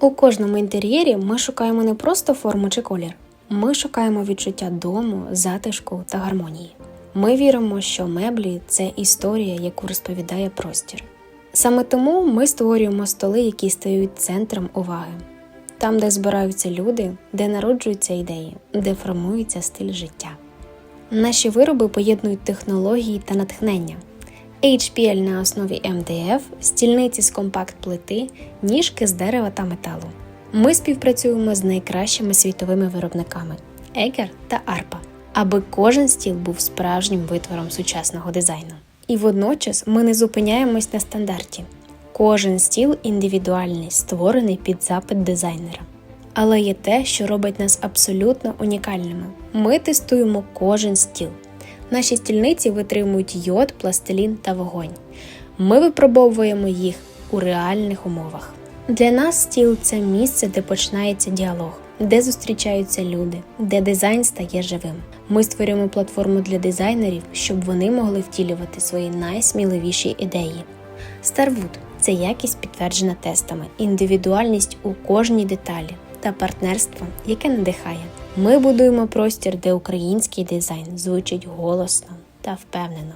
У кожному інтер'єрі ми шукаємо не просто форму чи колір. Ми шукаємо відчуття дому, затишку та гармонії. Ми віримо, що меблі це історія, яку розповідає простір. Саме тому ми створюємо столи, які стають центром уваги, там, де збираються люди, де народжуються ідеї, де формується стиль життя. Наші вироби поєднують технології та натхнення. HPL на основі МДФ, стільниці з компакт-плити, ніжки з дерева та металу. Ми співпрацюємо з найкращими світовими виробниками Егер та Арпа, аби кожен стіл був справжнім витвором сучасного дизайну. І водночас ми не зупиняємось на стандарті. Кожен стіл індивідуальний, створений під запит дизайнера. Але є те, що робить нас абсолютно унікальними. Ми тестуємо кожен стіл. Наші стільниці витримують йод, пластилін та вогонь. Ми випробовуємо їх у реальних умовах. Для нас стіл це місце, де починається діалог, де зустрічаються люди, де дизайн стає живим. Ми створюємо платформу для дизайнерів, щоб вони могли втілювати свої найсміливіші ідеї. Starwood – це якість підтверджена тестами, індивідуальність у кожній деталі та партнерство, яке надихає. Ми будуємо простір, де український дизайн звучить голосно та впевнено.